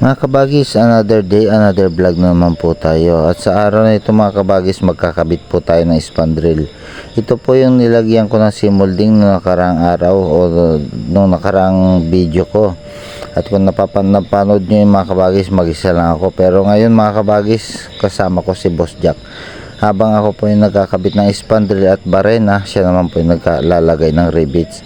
Mga kabagis, another day, another vlog na naman po tayo. At sa araw na ito mga kabagis, magkakabit po tayo ng spandrel. Ito po yung nilagyan ko ng simolding noong nakaraang araw o noong nakaraang video ko. At kung napapan napanood nyo yung mga kabagis, mag-isa lang ako. Pero ngayon mga kabagis, kasama ko si Boss Jack. Habang ako po yung nagkakabit ng spandrel at barena, siya naman po yung naglalagay ng rivets.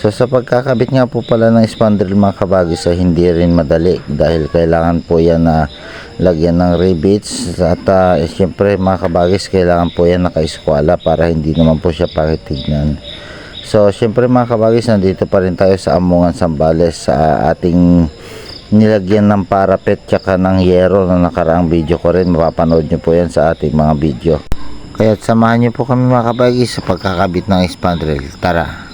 So sa pagkakabit nga po pala ng spandrel mga kabagis ay hindi rin madali dahil kailangan po yan na lagyan ng rivets at uh, syempre mga kabagis kailangan po yan naka-eskwala para hindi naman po siya pakitignan. So syempre mga kabagis nandito pa rin tayo sa Amungan Sambales sa ating nilagyan ng parapet tsaka ng yero na nakaraang video ko rin mapapanood nyo po yan sa ating mga video. Kaya samahan nyo po kami mga kabagis sa pagkakabit ng spandrel. Tara!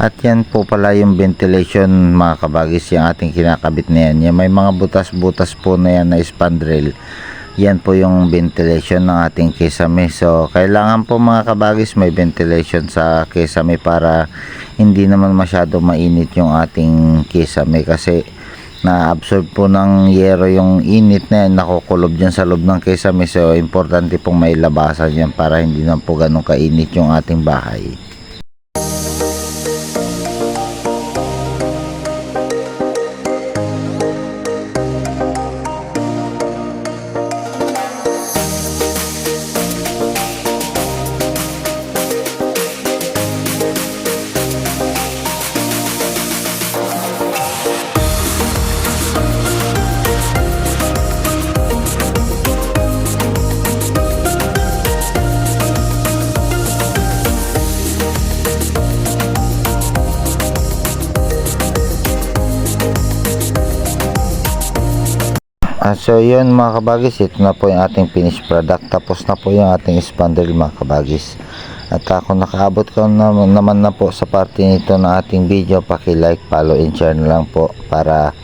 At yan po pala yung ventilation mga kabagis yung ating kinakabit na yan. Yung may mga butas-butas po na yan na spandrel. Yan po yung ventilation ng ating kesame. So kailangan po mga kabagis may ventilation sa kesame para hindi naman masyado mainit yung ating kesame kasi na-absorb po ng yero yung init na yan nakukulob dyan sa loob ng kesame. So importante pong may labasan yan para hindi na po ganun kainit yung ating bahay. Ah, so yun mga kabagis, ito na po yung ating finished product. Tapos na po yung ating spandrel mga kabagis. At ako nakaabot ko na, naman na po sa parte nito ng ating video, paki-like, follow, and share na lang po para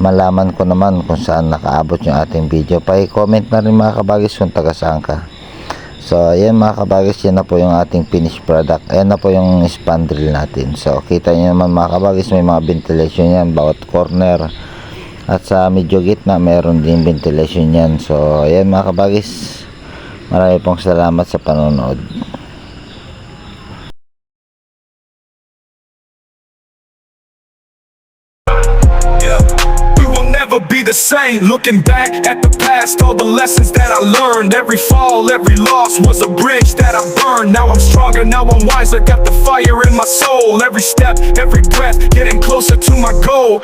malaman ko naman kung saan nakaabot yung ating video. Paki-comment na rin mga kabagis kung taga saan ka. So ayan mga kabagis, yan na po yung ating finished product. Ayan na po yung spandrel natin. So kita nyo naman mga kabagis, may mga ventilation yan, bawat corner. At sa medyo gitna, meron din ventilation yan. So, ayan mga kabagis. Marami pong salamat sa panonood. Be the same. Looking back at the past, all the lessons that I learned. Every fall, every loss was a bridge that I burned. Now I'm stronger, now I'm wiser. Got the fire in my soul. Every step, every breath, getting closer to my goal.